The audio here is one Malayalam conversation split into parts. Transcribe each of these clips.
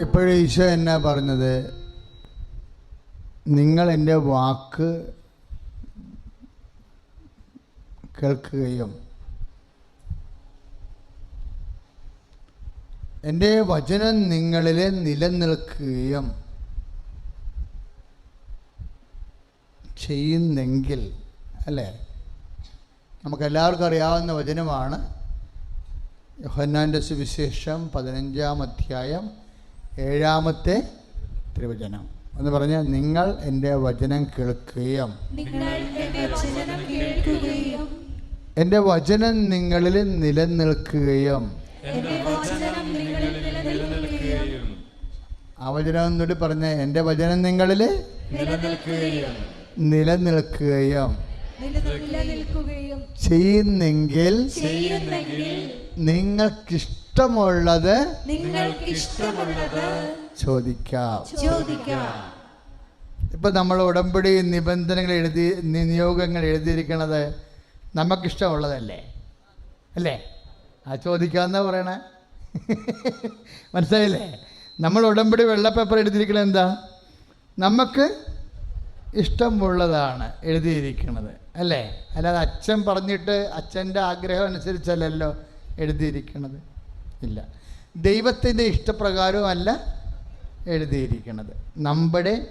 ഇപ്പോഴും ഈശോ എന്നാ പറഞ്ഞത്? നിങ്ങൾ എന്റെ വാക്ക് കേൾക്കുകയും എന്റെ വചനം നിങ്ങളിൽ നിലനിൽക്കുകയും ചെയ്യുന്നെങ്കിൽ അല്ലേ? നമുക്കെല്ലാവർക്കും അറിയാവുന്ന വചനമാണ് യോഹന്നാന്റെ സുവിശേഷം പതിനഞ്ചാം അധ്യായം ഏഴാമത്തെ തിരുവചനം. എന്ന് പറഞ്ഞാൽ നിങ്ങൾ എന്റെ വചനം കേൾക്കുകയും എന്റെ വചനം നിങ്ങളിൽ നിലനിൽക്കുകയും എന്റെ വചനം നിങ്ങളിൽ നിലനിൽക്കുകയും ആ വചനം എന്നോട് പറഞ്ഞ എന്റെ വചനം നിങ്ങളിൽ നിലനിൽക്കുകയും നിലനിൽക്കുകയും ചെയ്യുന്നെങ്കിൽ നിങ്ങൾക്കിഷ്ടമുള്ളത് നിങ്ങൾക്ക് ഇഷ്ടമുള്ളത് ചോദിക്കാം. ചോദിക്കാം. ഇപ്പം നമ്മൾ ഉടമ്പടി നിബന്ധനകൾ എഴുതി നിയോഗങ്ങൾ എഴുതിയിരിക്കണത് നമുക്കിഷ്ടമുള്ളതല്ലേ? അല്ലേ? ആ ചോദിക്കാമെന്നാ പറയണേ. മനസ്സിലായില്ലേ? നമ്മൾ ഉടമ്പടി വെള്ളപ്പേപ്പർ എഴുതിയിരിക്കുന്നത് എന്താ? നമുക്ക് ഇഷ്ടമുള്ളതാണ് എഴുതിയിരിക്കുന്നത് അല്ലേ? അല്ലാതെ അച്ഛൻ പറഞ്ഞിട്ട് അച്ഛന്റെ ആഗ്രഹം അനുസരിച്ചല്ലല്ലോ എഴുതിയിരിക്കണത്. ഇല്ല. ദൈവത്തിന്റെ ഇഷ്ടപ്രകാരമല്ല എഴുതിയിരിക്കുന്നത് നമ്മുടെ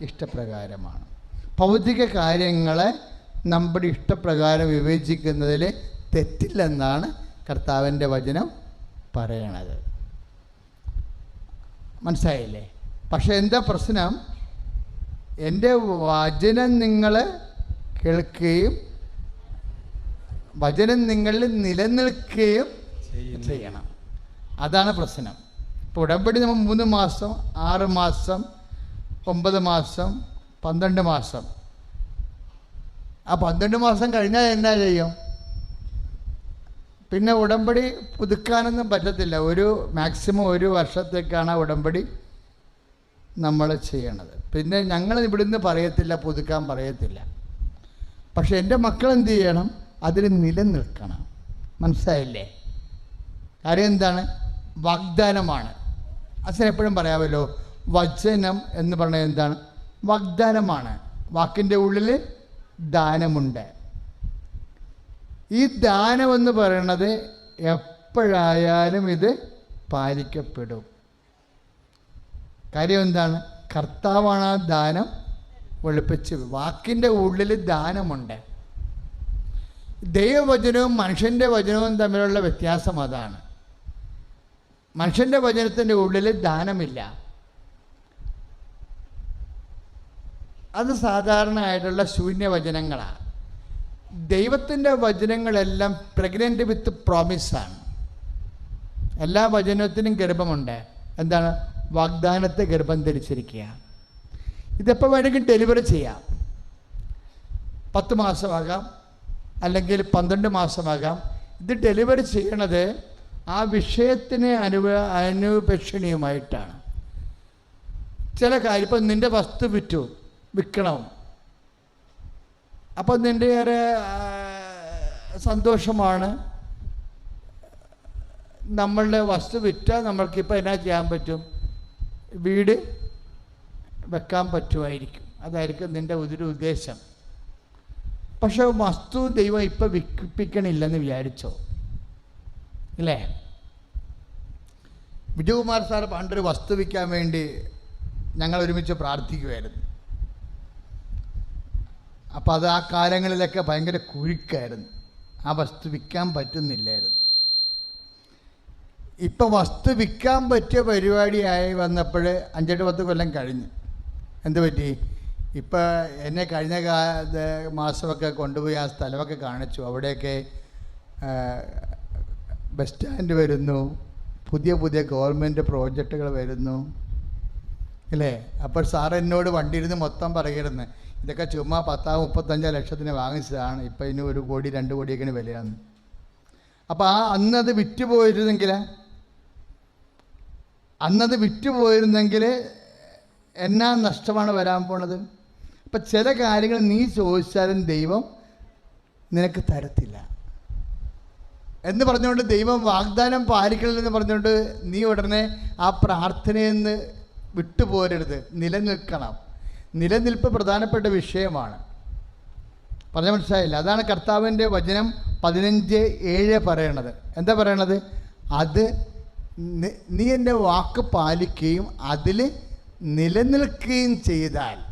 ഇഷ്ടപ്രകാരമാണ്. ഭൗതിക കാര്യങ്ങളെ നമ്മുടെ ഇഷ്ടപ്രകാരം വിവേചിക്കുന്നതിൽ തെറ്റില്ലെന്നാണ് കർത്താവിന്റെ വചനം പറയണത്. മനസ്സിലായില്ലേ? പക്ഷേ എന്താ പ്രശ്നം? എന്റെ വചനം നിങ്ങൾ കേൾക്കുകയും വചനം നിങ്ങളിൽ നിലനിൽക്കുകയും ചെയ്യണം. അതാണ് പ്രശ്നം. ഇപ്പോൾ ഉടമ്പടി നമ്മൾ മൂന്ന് മാസം ആറ് മാസം ഒമ്പത് മാസം പന്ത്രണ്ട് മാസം. ആ പന്ത്രണ്ട് മാസം കഴിഞ്ഞാൽ എന്നാ ചെയ്യും? പിന്നെ ഉടമ്പടി പുതുക്കാനൊന്നും പറ്റത്തില്ല. ഒരു മാക്സിമം ഒരു വർഷത്തേക്കാണ് ആ ഉടമ്പടി നമ്മൾ ചെയ്യണത്. പിന്നെ ഞങ്ങൾ ഇവിടുന്ന് പറയത്തില്ല പുതുക്കാൻ പറയത്തില്ല. പക്ഷെ എന്റെ മക്കൾ എന്ത് ചെയ്യണം? അതിൽ നിലനിൽക്കണം. മനസ്സിലായില്ലേ? കാര്യം എന്താണ്? വാഗ്ദാനമാണ്. അച്ഛൻ എപ്പോഴും പറയാമല്ലോ വചനം എന്ന് പറഞ്ഞത് എന്താണ്? വാഗ്ദാനമാണ്. വാക്കിന്റെ ഉള്ളിൽ ദാനമുണ്ട്. ഈ ദാനം എന്ന് പറയണത് എപ്പോഴായാലും ഇത് പാലിക്കപ്പെടും. കാര്യം എന്താണ്? കർത്താവാണ് ആ ദാനം വെളുപ്പിച്ച് വാക്കിന്റെ ഉള്ളിൽ ദാനമുണ്ട്. ദൈവവചനവും മനുഷ്യന്റെ വചനവും തമ്മിലുള്ള വ്യത്യാസം അതാണ്. മനുഷ്യന്റെ വചനത്തിന്റെ ഉള്ളിൽ ദാനമില്ല. അത് സാധാരണയായിട്ടുള്ള ശൂന്യവചനങ്ങളാണ് ദൈവത്തിന്റെ വചനങ്ങളെല്ലാം പ്രഗ്നന്റ് വിത്ത് പ്രോമിസാണ് എല്ലാ വചനത്തിനും ഗർഭമുണ്ട്. എന്താണ്? വാഗ്ദാനത്തെ ഗർഭം ധരിച്ചിരിക്കുക ഇതെപ്പോൾ വേണമെങ്കിൽ ഡെലിവറി ചെയ്യാം. പത്ത് മാസമാകാം അല്ലെങ്കിൽ പന്ത്രണ്ട് മാസമാകാം. ഇത് ഡെലിവറി ചെയ്യണത് ആ വിഷയത്തിന് അനുവ അനുപേക്ഷണീയമായിട്ടാണ്. ചില കാര്യം ഇപ്പം നിന്റെ വസ്തു വിറ്റു വിൽക്കണം. അപ്പം നിന്റെ ഏറെ സന്തോഷമാണ് നമ്മളുടെ വസ്തു വിറ്റാൽ നമ്മൾക്കിപ്പോൾ എന്നാ ചെയ്യാൻ പറ്റും? വീട് വെക്കാൻ പറ്റുമായിരിക്കും. അതായിരിക്കും നിന്റെ ഒരു ഉദ്ദേശം. പക്ഷെ വസ്തു ദൈവം ഇപ്പം വിൽപ്പിക്കണില്ലെന്ന് വിചാരിച്ചോ? ഇല്ലേ? വിജയകുമാർ സാർ പണ്ടൊരു വസ്തു വിൽക്കാൻ വേണ്ടി ഞങ്ങൾ ഒരുമിച്ച് പ്രാർത്ഥിക്കുമായിരുന്നു അപ്പോൾ അത് ആ കാലങ്ങളിലൊക്കെ ഭയങ്കര കുഴിക്കായിരുന്നു ആ വസ്തു വിൽക്കാൻ പറ്റുന്നില്ലായിരുന്നു. ഇപ്പം വസ്തു വിൽക്കാൻ പറ്റിയ പരിപാടിയായി വന്നപ്പോൾ അഞ്ചെട്ട് പത്ത് കൊല്ലം കഴിഞ്ഞു. എന്ത് പറ്റി? ഇപ്പം എന്നെ കഴിഞ്ഞ കാ മാസമൊക്കെ കൊണ്ടുപോയി ആ സ്ഥലമൊക്കെ കാണിച്ചു. അവിടെയൊക്കെ ബസ് സ്റ്റാൻഡ് വരുന്നു. പുതിയ പുതിയ ഗവൺമെന്റ് പ്രോജക്റ്റുകൾ വരുന്നു. അല്ലേ അപ്പോൾ സാർ എന്നോട് വണ്ടി ഇരുന്ന് മൊത്തം പറയുന്നത് ഇതൊക്കെ ചുമ്മാ പത്താ മുപ്പത്തഞ്ചോ ലക്ഷത്തിന് വാങ്ങിച്ചതാണ്. ഇപ്പം ഇനി ഒരു കോടി രണ്ട് കോടിയൊക്കെയാണ് വിലയാണ്. അപ്പോൾ ആ അന്നത് വിറ്റ് പോയിരുന്നെങ്കിൽ അന്നത് വിറ്റ് പോയിരുന്നെങ്കിൽ എന്നാ നഷ്ടമാണ് വരാൻ പോണത്? അപ്പം ചില കാര്യങ്ങൾ നീ ചോദിച്ചാലും ദൈവം നിനക്ക് തരത്തില്ല. എന്ന് പറഞ്ഞുകൊണ്ട് ദൈവം വാഗ്ദാനം പാലിക്കണമെന്ന് പറഞ്ഞുകൊണ്ട് നീ ഉടനെ ആ പ്രാർത്ഥനയിൽ നിന്ന് വിട്ടുപോരരുത്. നിലനിൽക്കണം. നിലനിൽപ്പ് പ്രധാനപ്പെട്ട വിഷയമാണ്. പറഞ്ഞ മനസ്സിലായില്ല? അതാണ് കർത്താവിന്റെ വചനം പതിനഞ്ച് ഏഴ് പറയണത്. എന്താ പറയണത്? അത് നീ എന്റെ വാക്ക് പാലിക്കുകയും അതിൽ നിലനിൽക്കുകയും ചെയ്താൽ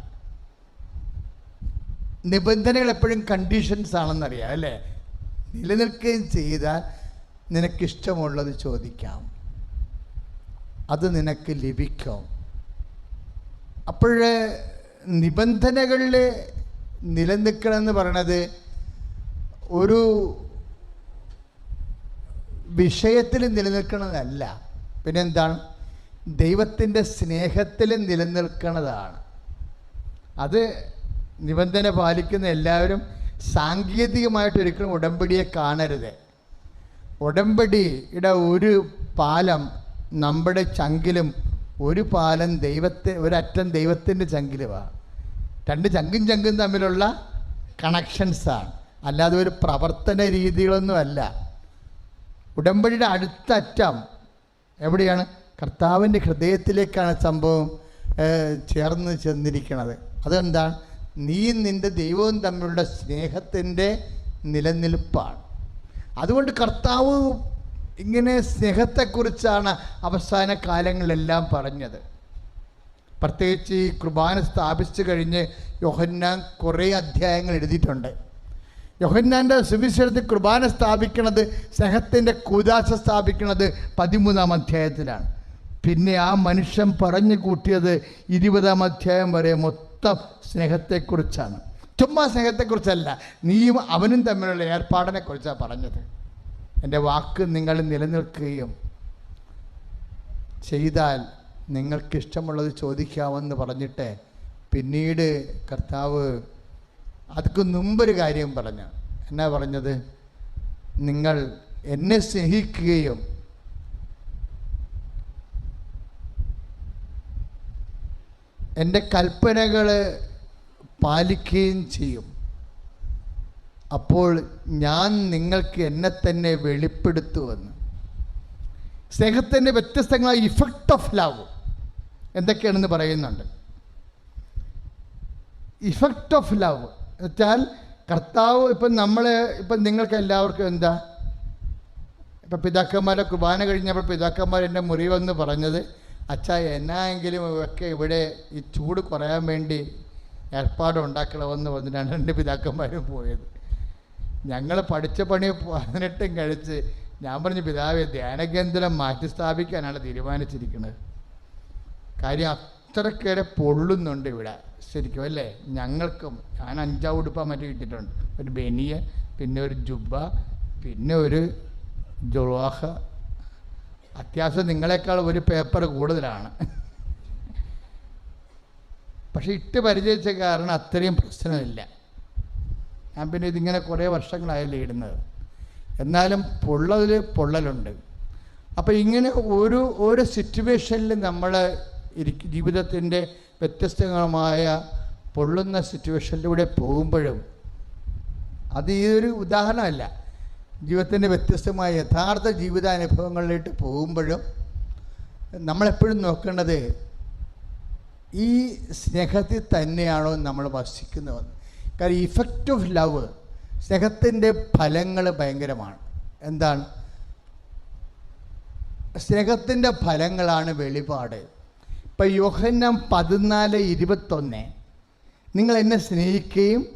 നിബന്ധനകൾ എപ്പോഴും കണ്ടീഷൻസ് ആണെന്നറിയാം അല്ലേ? നിലനിൽക്കുകയും ചെയ്താൽ നിനക്കിഷ്ടമുള്ളത് ചോദിക്കാം. അത് നിനക്ക് ലഭിക്കും. അപ്പോഴ് നിബന്ധനകളിൽ നിലനിൽക്കണമെന്ന് പറയണത് ഒരു വിഷയത്തിൽ നിലനിൽക്കണമെന്നല്ല പിന്നെന്താണ്? ദൈവത്തിന്റെ സ്നേഹത്തിൽ നിലനിൽക്കുന്നതാണ് അത് നിബന്ധന പാലിക്കുന്ന എല്ലാവരും സാങ്കേതികമായിട്ട് ഒരിക്കലും ഉടമ്പടിയെ കാണരുത്. ഉടമ്പടിയുടെ ഒരു പാലം നമ്മുടെ ചങ്കിലും ഒരു പാലം ദൈവത്തെ ഒരറ്റം ദൈവത്തിന്റെ ചങ്കിലുമാണ്. രണ്ട് ചങ്കും ചങ്കും തമ്മിലുള്ള കണക്ഷൻസാണ്. അല്ലാതെ ഒരു പ്രവർത്തന രീതികളൊന്നുമല്ല. ഉടമ്പടിയുടെ അടുത്തറ്റം എവിടെയാണ്? കർത്താവിന്റെ ഹൃദയത്തിലേക്കാണ് സംഭവം ചേർന്ന് ചെന്നിരിക്കുന്നത് അതെന്താണ് നീയും നിന്റെ ദൈവവും തമ്മിലുള്ള സ്നേഹത്തിന്റെ നിലനിൽപ്പാണ്. അതുകൊണ്ട് കർത്താവ് ഇങ്ങനെ സ്നേഹത്തെക്കുറിച്ചാണ് അവസാന കാലങ്ങളിലെല്ലാം പറഞ്ഞത്. പ്രത്യേകിച്ച് ഈ കുർബാന സ്ഥാപിച്ചു കഴിഞ്ഞ് യോഹന്നാൻ കുറേ അധ്യായങ്ങൾ എഴുതിയിട്ടുണ്ട്. യോഹന്നാന്റെ സുവിശേഷത്തിൽ കുർബാന സ്ഥാപിക്കുന്നത് സ്നേഹത്തിന്റെ കൂതാശ സ്ഥാപിക്കുന്നത് പതിമൂന്നാം അധ്യായത്തിലാണ്. പിന്നെ ആ മനുഷ്യൻ പറഞ്ഞു കൂട്ടിയത് ഇരുപതാം അധ്യായം വരെ മൊത്തം സ്നേഹത്തെക്കുറിച്ചാണ്. ചുമ്മാ സ്നേഹത്തെക്കുറിച്ചല്ല നീയും അവനും തമ്മിലുള്ള ഏർപ്പാടിനെക്കുറിച്ചാണ് പറഞ്ഞത്. എന്റെ വാക്ക് നിങ്ങൾ നിലനിൽക്കുകയും ചെയ്താൽ നിങ്ങൾക്കിഷ്ടമുള്ളത് ചോദിക്കാമെന്ന് പറഞ്ഞിട്ട് പിന്നീട് കർത്താവ് അതിക്ക് മുമ്പൊരു കാര്യം പറഞ്ഞു. എന്നാ പറഞ്ഞത്? നിങ്ങൾ എന്നെ സ്നേഹിക്കുകയും എന്റെ കൽപ്പനകൾ പാലിക്കുകയും ചെയ്യും. അപ്പോൾ ഞാൻ നിങ്ങൾക്ക് എന്നെ തന്നെ വെളിപ്പെടുത്തുമെന്ന്. സ്നേഹത്തിന്റെ വ്യത്യസ്തങ്ങളായ ഇഫക്റ്റ് ഓഫ് ലവ് എന്തൊക്കെയാണെന്ന് പറയുന്നുണ്ട്. ഇഫക്റ്റ് ഓഫ് ലവ് വെച്ചാൽ കർത്താവ് ഇപ്പം നമ്മൾ ഇപ്പം നിങ്ങൾക്ക് എല്ലാവർക്കും എന്താ? ഇപ്പം പിതാക്കന്മാരെ കുർബാന കഴിഞ്ഞപ്പോൾ പിതാക്കന്മാർ എന്റെ മുറി വന്ന് പറഞ്ഞത് അച്ഛാ എന്നായെങ്കിലും ഒക്കെ ഇവിടെ ഈ ചൂട് കുറയാൻ വേണ്ടി ഏർപ്പാട് ഉണ്ടാക്കണമെന്ന് പറഞ്ഞിട്ടാണ് രണ്ട് പിതാക്കന്മാരും പോയത്. ഞങ്ങൾ പഠിച്ച പണി പതിനെട്ടും കഴിച്ച് ഞാൻ പറഞ്ഞു പിതാവെ ധ്യാനകേന്ദ്രം മാറ്റി സ്ഥാപിക്കാനാണ് തീരുമാനിച്ചിരിക്കുന്നത്. കാര്യം അത്രക്കേറെ പൊള്ളുന്നുണ്ട് ഇവിടെ ശരിക്കും അല്ലേ? ഞങ്ങൾക്കും ഞാൻ അഞ്ചാം ഉടുപ്പ മറ്റു കിട്ടിയിട്ടുണ്ട് ഒരു ബനിയ പിന്നെ ഒരു ജുബ പിന്നെ ഒരു ജുവാഹ അത്യാവശ്യം നിങ്ങളെക്കാൾ ഒരു പേപ്പർ കൂടുതലാണ്. പക്ഷെ ഇട്ട് പരിചയിച്ച കാരണം അത്രയും പ്രശ്നമില്ല. ഞാൻ പിന്നെ ഇതിങ്ങനെ കുറേ വർഷങ്ങളായല്ലേ ഇടുന്നത്. എന്നാലും പൊള്ളതിൽ പൊള്ളലുണ്ട്. അപ്പോൾ ഇങ്ങനെ ഒരു ഒരു സിറ്റുവേഷനിൽ നമ്മൾ ജീവിതത്തിന്റെ വ്യത്യസ്തമായ പൊള്ളുന്ന സിറ്റുവേഷനിലൂടെ പോകുമ്പോഴും അത് ഈ ഒരു ഉദാഹരണമല്ല. ജീവിതത്തിന്റെ വ്യത്യസ്തമായ യഥാർത്ഥ ജീവിതാനുഭവങ്ങളിലേക്ക് പോകുമ്പോഴും നമ്മളെപ്പോഴും നോക്കേണ്ടത് ഈ സ്നേഹത്തിൽ തന്നെയാണോ നമ്മൾ വസിക്കുന്നതെന്ന് കാരണം ഇഫക്റ്റ് ഓഫ് ലവ് സ്നേഹത്തിന്റെ ഫലങ്ങൾ ഭയങ്കരമാണ്. എന്താണ്? സ്നേഹത്തിന്റെ ഫലങ്ങളാണ് വെളിപാട്. ഇപ്പം യോഹന്നം പതിനാല് ഇരുപത്തൊന്ന് നിങ്ങൾ എന്നെ സ്നേഹിക്കുകയും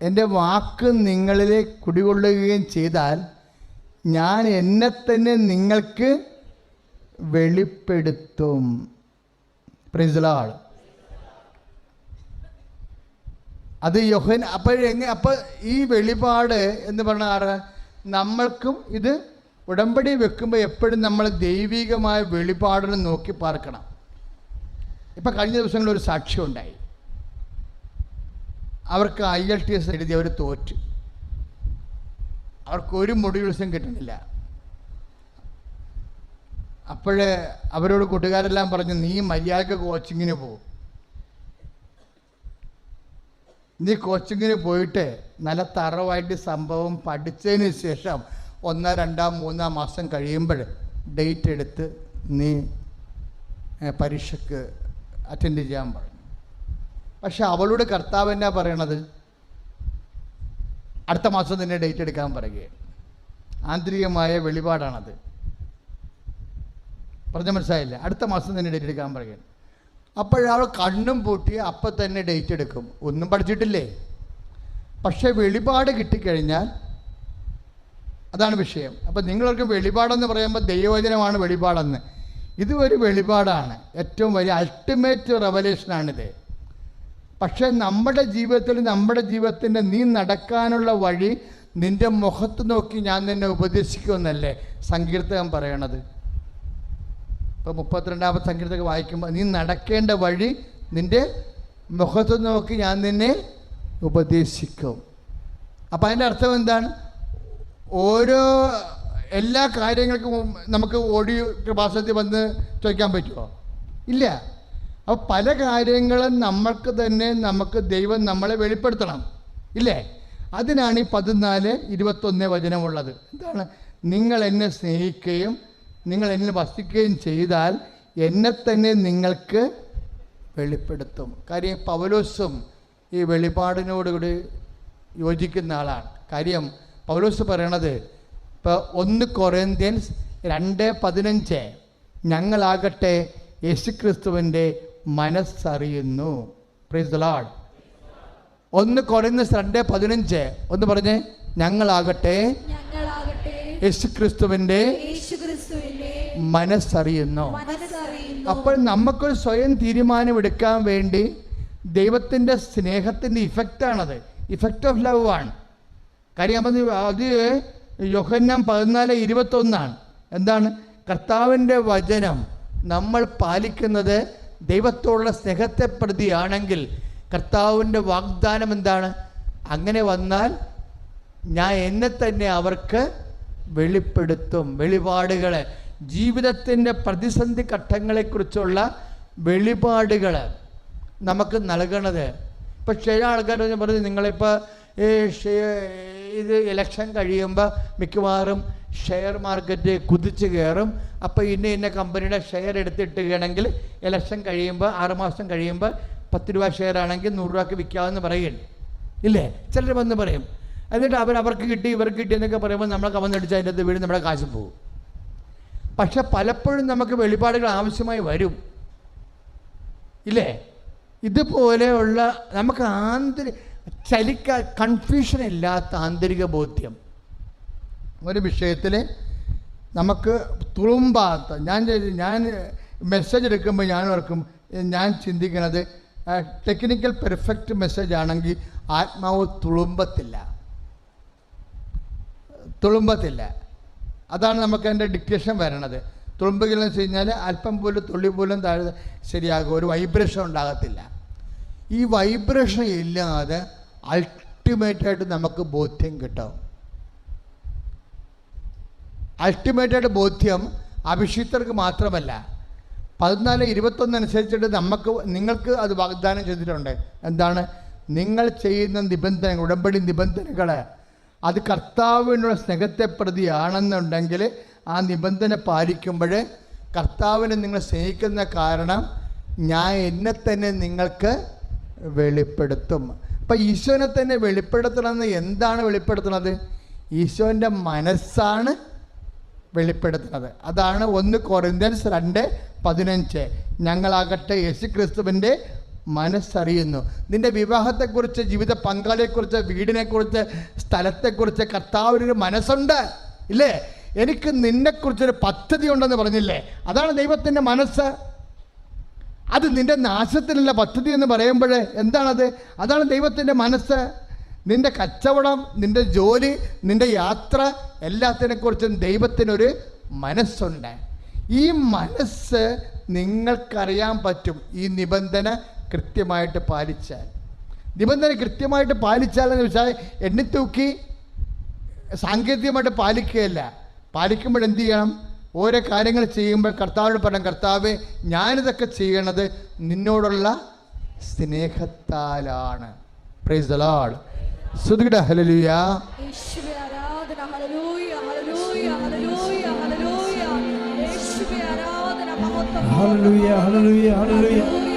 എന്റെ വാക്ക് നിങ്ങളിലെ കുടികൊള്ളുകയും ചെയ്താൽ ഞാൻ എന്നെ തന്നെ നിങ്ങൾക്ക് വെളിപ്പെടുത്തും. പ്രിസലാൾ അത് യോഹൻ അപ്പോഴെങ്ങനെ അപ്പോൾ ഈ വെളിപാട് എന്ന് പറഞ്ഞാൽ നമ്മൾക്കും ഇത് ഉടമ്പടി വെക്കുമ്പോൾ എപ്പോഴും നമ്മൾ ദൈവികമായ വെളിപാടിനെ നോക്കി പാർക്കണം. ഇപ്പം കഴിഞ്ഞ ദിവസങ്ങളിൽ ഒരു സാക്ഷ്യം ഉണ്ടായി. അവർക്ക് ഐ എൽ ടി എസ് എഴുതി അവർ തോറ്റു. അവർക്ക് ഒരു മൊഡ്യൂൾസും കിട്ടുന്നില്ല. അപ്പോഴേ അവരോട് കൂട്ടുകാരെല്ലാം പറഞ്ഞു നീ മര്യാദയ്ക്ക് കോച്ചിങ്ങിന് പോകും നീ കോച്ചിങ്ങിന് പോയിട്ട് നല്ല തറവായിട്ട് സംഭവം പഠിച്ചതിന് ശേഷം ഒന്നാം രണ്ടാം മൂന്നാം മാസം കഴിയുമ്പോൾ ഡേറ്റ് എടുത്ത് നീ പരീക്ഷയ്ക്ക് അറ്റൻഡ് ചെയ്യാൻ പറഞ്ഞു പക്ഷെ അവളുടെ കർത്താവ് എന്നാ പറയണത്? അടുത്ത മാസം തന്നെ ഡേറ്റ് എടുക്കാൻ പറയുകയാണ്. ആന്തരികമായ വെളിപാടാണത്. പറഞ്ഞ മനസ്സിലായില്ല? അടുത്ത മാസം തന്നെ ഡേറ്റ് എടുക്കാൻ പറയുകയാണ്. അപ്പോഴവൾ കണ്ണും പൂട്ടി അപ്പം തന്നെ ഡേറ്റ് എടുക്കും. ഒന്നും പഠിച്ചിട്ടില്ലേ? പക്ഷേ വെളിപാട് കിട്ടിക്കഴിഞ്ഞാൽ അതാണ് വിഷയം. അപ്പം നിങ്ങൾക്ക് വെളിപാടെന്ന് പറയുമ്പോൾ ദൈവവചനമാണ് വെളിപാടെന്ന്. ഇത് ഒരു വെളിപാടാണ്. ഏറ്റവും വലിയ അൾട്ടിമേറ്റ് റെവലേഷനാണിത് പക്ഷേ നമ്മുടെ ജീവിതത്തിൽ നമ്മുടെ ജീവിതത്തിന്റെ നീ നടക്കാനുള്ള വഴി നിന്റെ മുഖത്ത് നോക്കി ഞാൻ നിന്നെ ഉപദേശിക്കുമെന്നല്ലേ സങ്കീർത്തകം പറയണത്. ഇപ്പോൾ മുപ്പത്തിരണ്ടാമത്തെ സങ്കീർത്തകം വായിക്കുമ്പോൾ നീ നടക്കേണ്ട വഴി നിന്റെ മുഖത്ത് നോക്കി ഞാൻ നിന്നെ ഉപദേശിക്കും. അപ്പം അതിന്റെ അർത്ഥം എന്താണ്? ഓരോ എല്ലാ കാര്യങ്ങൾക്കും നമുക്ക് ഓടി കൃപാസനത്തിൽ വന്ന് ചോദിക്കാൻ പറ്റുമോ ഇല്ല. അപ്പോൾ പല കാര്യങ്ങളും നമ്മൾക്ക് തന്നെ നമുക്ക് ദൈവം നമ്മളെ വെളിപ്പെടുത്തണം. ഇല്ലേ? അതിനാണ് ഈ പതിനാല് ഇരുപത്തൊന്ന് വചനമുള്ളത്. എന്താണ്? നിങ്ങൾ എന്നെ സ്നേഹിക്കുകയും നിങ്ങൾ എന്നെ വസിക്കുകയും ചെയ്താൽ എന്നെ തന്നെ നിങ്ങൾക്ക് വെളിപ്പെടുത്തും. കാര്യം പൗലോസും ഈ വെളിപാടിനോടുകൂടി യോജിക്കുന്ന ആളാണ്. കാര്യം പൗലോസ് പറയണത് ഇപ്പോൾ ഒന്ന് കൊറേന്ത്യൻസ് രണ്ട് പതിനഞ്ച്. ഞങ്ങളാകട്ടെ യേശുക്രിസ്തുവിന്റെ മനസ്സറിയുന്നു. പ്രൈസ് ഒന്ന് കൊറിന്ത്യൻസ് രണ്ട് പതിനഞ്ച്. ഒന്ന് പറഞ്ഞേ ഞങ്ങളാകട്ടെ യേശു യേശുക്രിസ്തുവിന്റെ മനസ്സറിയുന്നു. അപ്പോൾ നമുക്കൊരു സ്വയം തീരുമാനമെടുക്കാൻ വേണ്ടി ദൈവത്തിന്റെ സ്നേഹത്തിന്റെ ഇഫക്റ്റാണത് ഇഫക്റ്റ് ഓഫ് ലവ് ആണ്. കാര്യം അത് യൊഹന്നം പതിനാല് ഇരുപത്തൊന്നാണ്. എന്താണ്? കർത്താവിന്റെ വചനം നമ്മൾ പാലിക്കുന്നത് ദൈവത്തോടുള്ള സ്നേഹത്തെ പ്രതിയാണെങ്കിൽ കർത്താവിന്റെ വാഗ്ദാനം എന്താണ്? അങ്ങനെ വന്നാൽ ഞാൻ എന്നെ തന്നെ അവർക്ക് വെളിപ്പെടുത്തും. വെളിപാടുകൾ ജീവിതത്തിന്റെ പ്രതിസന്ധി ഘട്ടങ്ങളെക്കുറിച്ചുള്ള വെളിപാടുകൾ നമുക്ക് നൽകണത്. ഇപ്പം ചില ആൾക്കാർ പറഞ്ഞു നിങ്ങളിപ്പോൾ ഇത് ഇലക്ഷൻ കഴിയുമ്പോൾ മിക്കവാറും ഷെയർ മാർക്കറ്റ് കുതിച്ചു കയറും അപ്പോൾ ഇന്ന ഇന്ന കമ്പനിയുടെ ഷെയർ എടുത്തിട്ടുകയാണെങ്കിൽ ഇലക്ഷൻ കഴിയുമ്പോൾ ആറുമാസം കഴിയുമ്പോൾ പത്ത് രൂപ ഷെയർ ആണെങ്കിൽ നൂറ് രൂപയ്ക്ക് വിൽക്കാമെന്ന് പറയും. ഇല്ലേ? ചിലർ വന്ന് പറയും. എന്നിട്ട് അവർ അവർക്ക് കിട്ടി ഇവർക്ക് കിട്ടി എന്നൊക്കെ പറയുമ്പോൾ നമ്മളെ കവന്നടിച്ച് അതിന്റെ വീട് നമ്മുടെ കാശ് പോകും. പക്ഷെ പലപ്പോഴും നമുക്ക് വെളിപാടുകൾ ആവശ്യമായി വരും. ഇല്ലേ? ഇതുപോലെയുള്ള നമുക്ക് ആന്തരിക ചലിക്ക കൺഫ്യൂഷൻ ഇല്ലാത്ത ആന്തരിക ബോധ്യം. ഒരു വിഷയത്തിൽ നമുക്ക് തുളുമ്പാത്ത ഞാൻ ഞാൻ മെസ്സേജ് എടുക്കുമ്പോൾ ഞാൻ ഓർക്കും ഞാൻ ചിന്തിക്കുന്നത് ടെക്നിക്കൽ പെർഫെക്റ്റ് മെസ്സേജ് ആണെങ്കിൽ ആത്മാവ് തുളുമ്പത്തില്ല. തുളുമ്പത്തില്ല. അതാണ് നമുക്ക് എന്റെ ഡിക്റ്റേഷൻ വരണത്. തുളുമ്പുകയെന്ന് വെച്ച് കഴിഞ്ഞാൽ അല്പം പോലും തുള്ളി പോലും താഴെ ശരിയാകും ഒരു വൈബ്രേഷൻ ഉണ്ടാകത്തില്ല. ഈ വൈബ്രേഷൻ ഇല്ലാതെ അൾട്ടിമേറ്റായിട്ട് നമുക്ക് ബോധ്യം കിട്ടും. അൾട്ടിമേറ്റായിട്ട് ബോധ്യം അഭിഷിക്തർക്ക് മാത്രമല്ല. പതിനാല് ഇരുപത്തൊന്ന് അനുസരിച്ചിട്ട് നമുക്ക് നിങ്ങൾക്ക് അത് വാഗ്ദാനം ചെയ്തിട്ടുണ്ട്. എന്താണ്? നിങ്ങൾ ചെയ്യുന്ന നിബന്ധന ഉടമ്പടി നിബന്ധനകൾ അത് കർത്താവിനുള്ള സ്നേഹത്തെ പ്രതിയാണെന്നുണ്ടെങ്കിൽ ആ നിബന്ധന പാലിക്കുമ്പോൾ കർത്താവിനെ നിങ്ങൾ സ്നേഹിക്കുന്ന കാരണം ഞാൻ എന്നെ തന്നെ നിങ്ങൾക്ക് വെളിപ്പെടുത്തും. അപ്പം ഈശോനെ തന്നെ വെളിപ്പെടുത്തണമെന്ന് എന്താണ് വെളിപ്പെടുത്തുന്നത്? ഈശോന്റെ മനസ്സാണ് വെളിപ്പെടുത്തുന്നത്. അതാണ് ഒന്ന് കൊറിന്ത്യൻസ് രണ്ട് പതിനഞ്ച്. ഞങ്ങളാകട്ടെ യേശു ക്രിസ്തുവിന്റെ മനസ്സറിയുന്നു. നിന്റെ വിവാഹത്തെക്കുറിച്ച് ജീവിത പങ്കാളിയെക്കുറിച്ച് വീടിനെക്കുറിച്ച് സ്ഥലത്തെക്കുറിച്ച് കർത്താവിനൊരു മനസ്സുണ്ട്. ഇല്ലേ? എനിക്ക് നിന്നെക്കുറിച്ചൊരു പദ്ധതി ഉണ്ടെന്ന് പറഞ്ഞില്ലേ? അതാണ് ദൈവത്തിന്റെ മനസ്സ്. അത് നിന്റെ നാശത്തിനുള്ള പദ്ധതി എന്ന് പറയുമ്പോൾ എന്താണത്? അതാണ് ദൈവത്തിന്റെ മനസ്സ്. നിന്റെ കച്ചവടം നിന്റെ ജോലി നിന്റെ യാത്ര എല്ലാത്തിനെക്കുറിച്ചും ദൈവത്തിനൊരു മനസ്സുണ്ട്. ഈ മനസ്സ് നിങ്ങൾക്കറിയാൻ പറ്റും ഈ നിബന്ധന കൃത്യമായിട്ട് പാലിച്ചാൽ. നിബന്ധന കൃത്യമായിട്ട് പാലിച്ചാലെന്ന് വെച്ചാൽ എണ്ണിത്തൂക്കി സാങ്കേതികമായിട്ട് പാലിക്കുകയല്ല. പാലിക്കുമ്പോൾ എന്ത് ചെയ്യണം? ഓരോ കാര്യങ്ങൾ ചെയ്യുമ്പോൾ കർത്താവിനോട് പറയണം കർത്താവ് ഞാനിതൊക്കെ ചെയ്യണത് നിന്നോടുള്ള സ്നേഹത്താലാണ്. Praise the lord ശ്രുതികട hallelujah hallelujah hallelujah hallelujah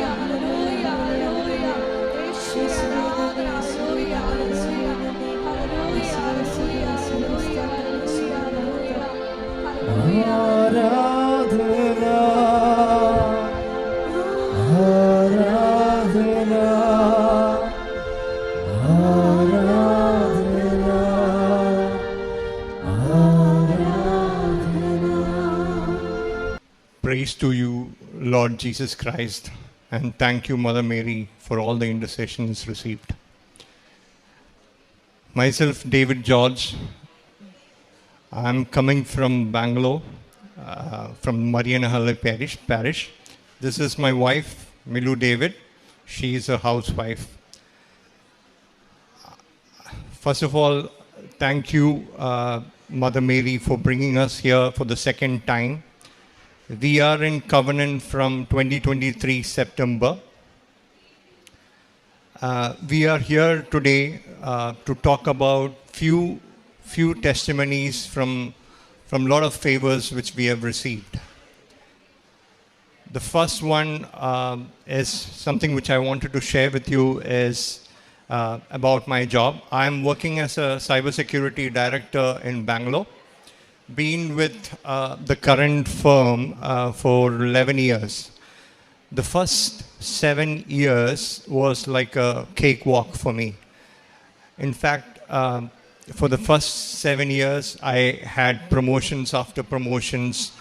Praise to you, Lord Jesus Christ, and thank you, Mother Mary, for all the intercessions received. Myself, David George, I'm coming from Bangalore, uh, from Marianahalli Parish, parish. This is my wife, Milu David. She is a housewife. First of all, thank you, uh, Mother Mary, for bringing us here for the second time. We are in covenant from 2023 September. Uh, we are here today uh, to talk about few few testimonies from from lot of favors which we have received. The first one um, is something which I wanted to share with you is uh, about my job. I am working as a cybersecurity director in Bangalore been with uh, the current firm uh, for 11 years. The first seven years was like a cakewalk for me. In fact, um, for the first seven years, I had promotions after promotions.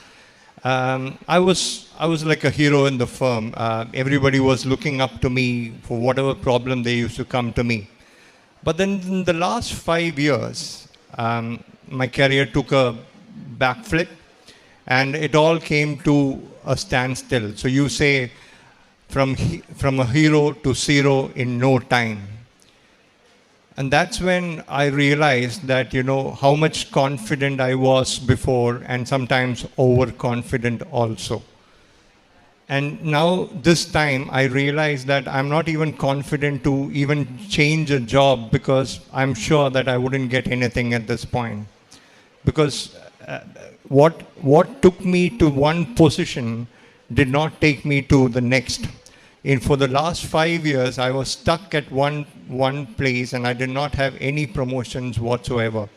Um, I was I was like a hero in the firm. Uh, everybody was looking up to me for whatever problem they used to come to me. But then in the last five years, um, my career took a backflip and it all came to a standstill. So you say from, from a hero to zero in no time. And that's when I realized that, you know, how much confident I was before and sometimes overconfident also. And now, this time, I realize that I'm not even confident to even change a job because I'm sure that I wouldn't get anything at this point. Because what, what took me to one position did not take me to the next. In, for the last five years, I was stuck at one, one place and I did not have any promotions whatsoever.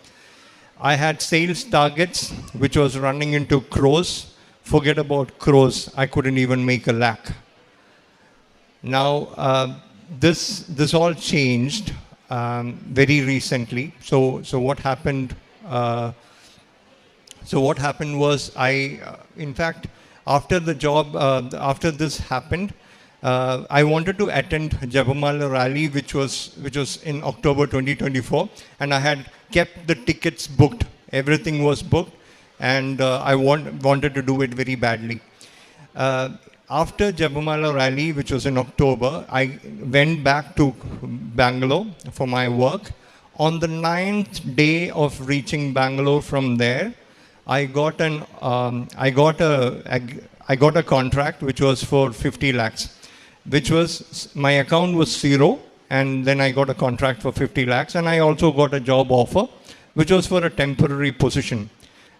I had sales targets which was running into crores. Forget about crores, I couldn't even make a lakh. Now, uh, this, this all changed um, very recently. So, so what happened? Uh, so what happened was I, uh, in fact, after the job, uh, after this happened, uh, I wanted to attend Jabamala rally, which was which was in October 2024, and I had kept the tickets booked. Everything was booked, and uh, I want, wanted to do it very badly. Uh, after Jabamala rally, which was in October, I went back to Bangalore for my work. On the ninth day of reaching Bangalore from there, I got an um, I got a I got a contract which was for 50 lakhs, which was my account was zero, and then I got a contract for 50 lakhs, and I also got a job offer, which was for a temporary position.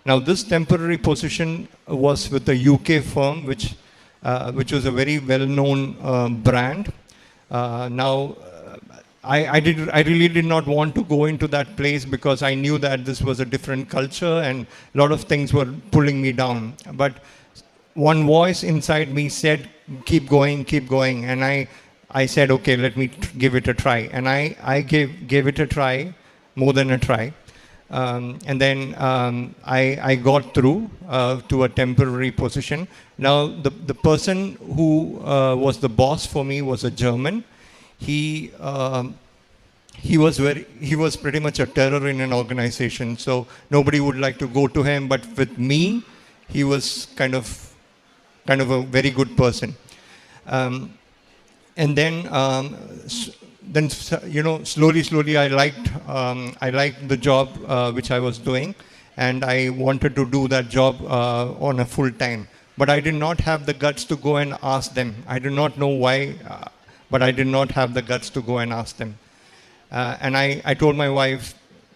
Now this temporary position was with a UK firm, which uh, which was a very well-known uh, brand. Uh, now I, I did I really did not want to go into that place because I knew that this was a different culture and a lot of things were pulling me down. But one voice inside me said, "Keep going, keep going," and I I said, "Okay, let me give it a try." And I I gave gave it a try, more than a try. Um, and then um, I, I got through uh, to a temporary position. Now, the, the person who uh, was the boss for me was a German. He, um, he was very he was pretty much a terror in an organization so nobody would like to go to him but with me he was kind of kind of a very good person. Um, and then um, then you know slowly slowly i liked um, i liked the job uh, which i was doing and i wanted to do that job uh, on a full time. But i did not have the guts to go and ask them. I did not know why uh, but i did not have the guts to go and ask them uh, and I, I told my wife,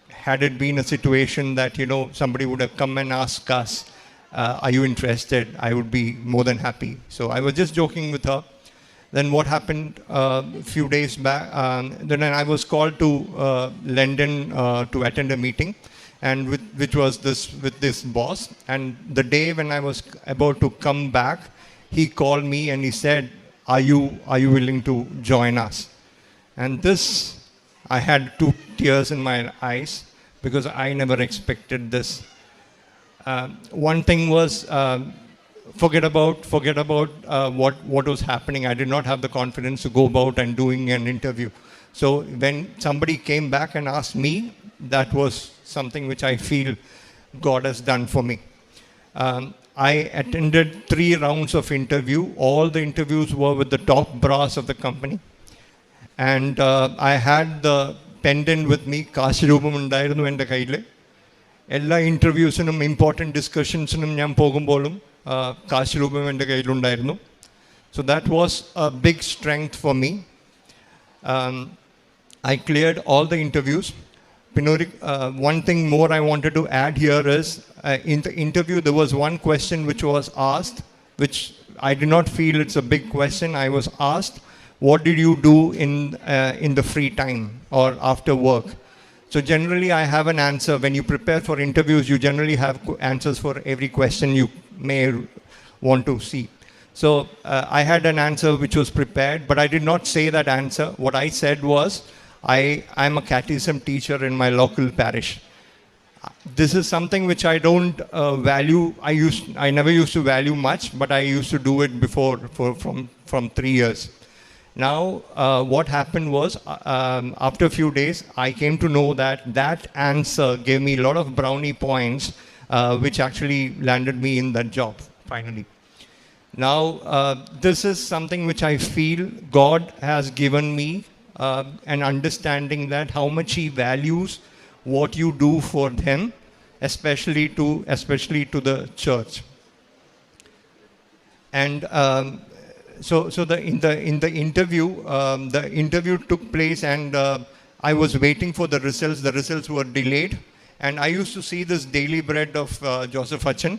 had it been a situation that, you know, somebody would have come and asked us, uh, Are you interested? I would be more than happy. So I was just joking with her. Then what happened uh, a few days back? Um, then I was called to uh, London uh, to attend a meeting, and with, which was this with this boss. And the day when I was about to come back, he called me and he said, "Are you are you willing to join us?" And this, I had two tears in my eyes because I never expected this. Um, one thing was um, forget about forget about uh, what what was happening. I did not have the confidence to go about and doing an interview. So when somebody came back and asked me, that was something which I feel God has done for me. Um, I attended three rounds of interview. All the interviews were with the top brass of the company. And I had the pendant with me കാശ് രൂപം ഉണ്ടായിരുന്നു എൻ്റെ കയ്യിൽ എല്ലാ ഇൻ്റർവ്യൂസിനും ഇമ്പോർട്ടൻറ്റ് ഡിസ്കഷൻസിനും ഞാൻ പോകുമ്പോഴും ആ, കാശ് രൂപം എൻ്റെ കയ്യിലുണ്ടായിരുന്നു so that was a big strength for me I cleared all the interviews. Uh, one thing more I wanted to add here is uh, in the interview, there was one question which was asked, which I did not feel it's a big question. I was asked, What did you do in, uh, in the free time or after work? So, generally, I have an answer. When you prepare for interviews, you generally have answers for every question you may want to see. So uh, I had an answer which was prepared, but I did not say that answer. What I said was, I am a catechism teacher in my local parish. This is something which I don't uh, value. I used, I never used to value much, but I used to do it before for from from three years. Now, uh, what happened was, uh, um, after a few days, I came to know that that answer gave me a lot of brownie points, uh, which actually landed me in that job finally. Now, uh, this is something which I feel God has given me uh, an understanding that how much He values what you do for them, especially to especially to the church. And um, so, so the in the in the interview, um, the interview took place, and uh, I was waiting for the results. The results were delayed, and I used to see this daily bread of uh, Joseph Hutchin.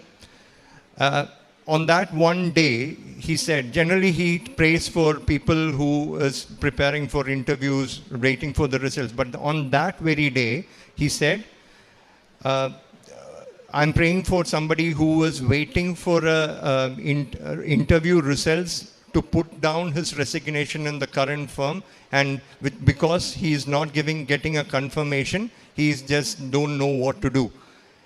Uh, on that one day, he said, generally he prays for people who is preparing for interviews, waiting for the results. But on that very day, he said, uh, I'm praying for somebody who is waiting for a, uh, in, uh, interview results to put down his resignation in the current firm, and with, because he is not giving getting a confirmation, he just don't know what to do.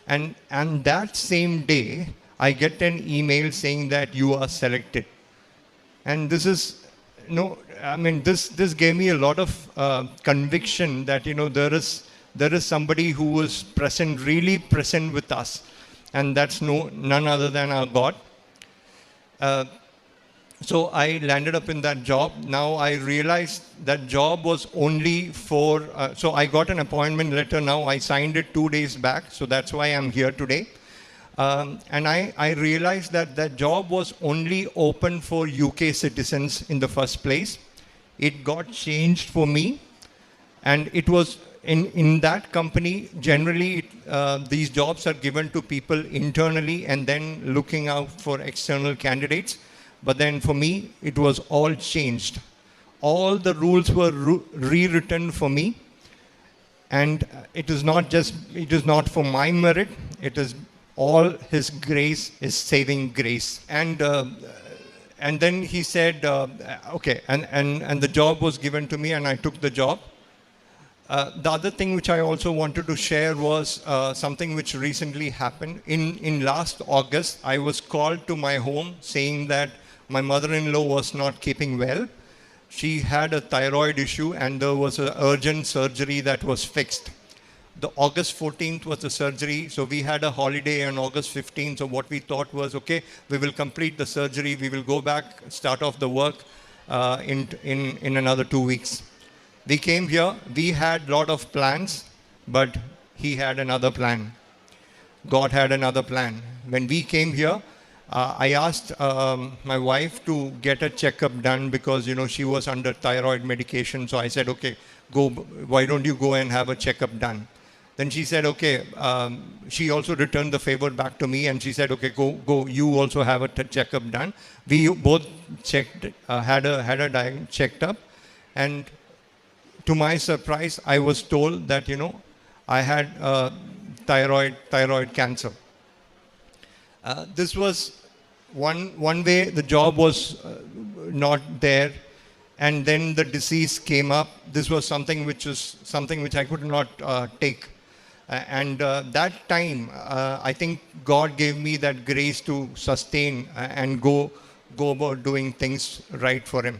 And and that same day, I get an email saying that you are selected, and this is no. I mean, this this gave me a lot of uh, conviction that you know there is there is somebody who is present, really present with us, and that's no none other than our God. Uh, so I landed up in that job. Now I realized that job was only for. Uh, so I got an appointment letter. Now I signed it two days back. So that's why I'm here today. Um, and I, I realized that that job was only open for UK citizens in the first place. It got changed for me. And it was in, in that company generally uh, these jobs are given to people internally and then looking out for external candidates. But then for me it was all changed. All the rules were rewritten for me. And it is not just it is not for my merit. It is all his grace is saving grace and uh, and then he said uh, okay and, and and the job was given to me and i took the job uh, the other thing which I also wanted to share was uh, something which recently happened. In, in last August, I was called to my home saying that my mother-in-law was not keeping well. She had a thyroid issue and there was an urgent surgery that was fixed. The August 14th was the surgery, so we had a holiday on August 15th. So what we thought was, okay, we will complete the surgery, we will go back, start off the work uh, in, in, in another two weeks. We came here, we had lot of plans, but he had another plan. God had another plan. When we came here, uh, I asked um, my wife to get a checkup done because you know she was under thyroid medication. So I said, okay, go. Why don't you go and have a checkup done? Then she said, okay. Um, she also returned the favor back to me, and she said, okay, go, go. You also have a checkup done. We both checked, uh, had a had a checked up, and to my surprise, I was told that you know I had uh, thyroid thyroid cancer. Uh, this was one one way the job was uh, not there, and then the disease came up. This was something which was something which I could not uh, take. And uh, that time, uh, I think God gave me that grace to sustain uh, and go go about doing things right for Him.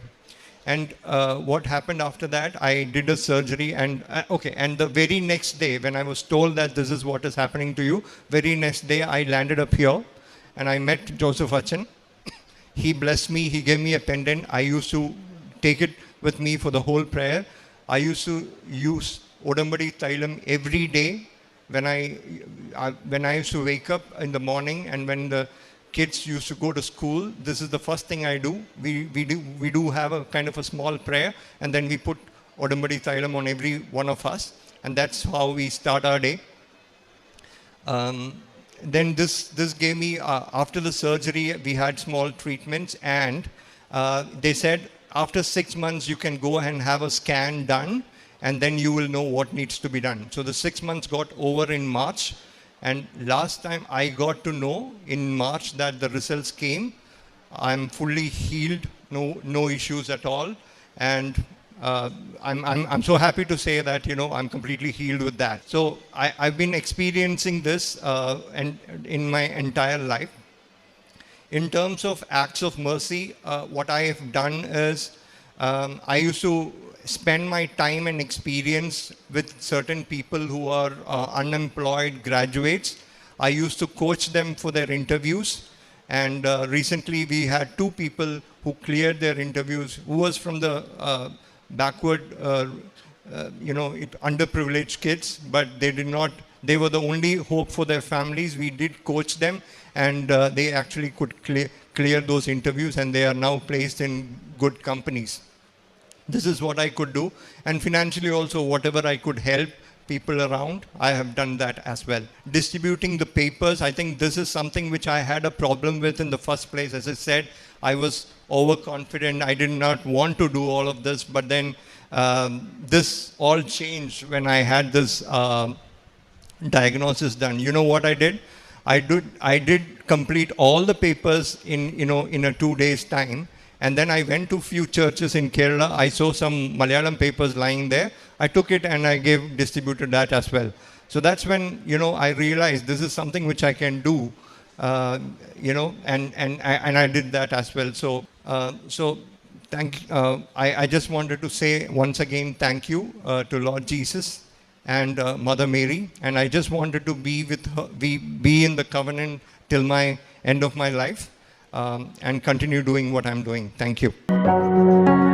And uh, what happened after that? I did a surgery, and uh, okay. And the very next day, when I was told that this is what is happening to you, very next day I landed up here, and I met Joseph Hutchin. He blessed me. He gave me a pendant. I used to take it with me for the whole prayer. I used to use Odambadi Thailam every day when I, I when I used to wake up in the morning and when the kids used to go to school. This is the first thing I do. We we do we do have a kind of a small prayer and then we put Odambadi Thailam on every one of us and that's how we start our day. Um, then this this gave me uh, after the surgery we had small treatments and uh, they said after six months you can go and have a scan done and then you will know what needs to be done so the six months got over in march and last time i got to know in march that the results came i'm fully healed no no issues at all and uh, I'm, I'm, I'm so happy to say that you know I'm completely healed with that. So I, I've been experiencing this uh, and in my entire life. In terms of acts of mercy, uh, what I have done is um, I used to spend my time and experience with certain people who are uh, unemployed graduates. I used to coach them for their interviews. And uh, recently we had two people who cleared their interviews, who was from the uh, backward, uh, uh, you know, it, underprivileged kids, but they did not, they were the only hope for their families. We did coach them and uh, they actually could clear, clear those interviews and they are now placed in good companies. This is what I could do. And financially also, whatever I could help people around, I have done that as well. Distributing the papers, I think this is something which I had a problem with in the first place. As I said, I was overconfident. I did not want to do all of this, but then um, this all changed when I had this uh, diagnosis done. You know what I did? I did I did complete all the papers in you know in a two days time, and then I went to few churches in Kerala. I saw some Malayalam papers lying there. I took it and I gave distributed that as well. So that's when you know I realized this is something which I can do. Uh, you know, and and I, and I did that as well. So uh, so thank. Uh, I I just wanted to say once again thank you uh, to Lord Jesus and uh, Mother Mary, and I just wanted to be with her, be be in the covenant till my end of my life, um, and continue doing what I'm doing. Thank you.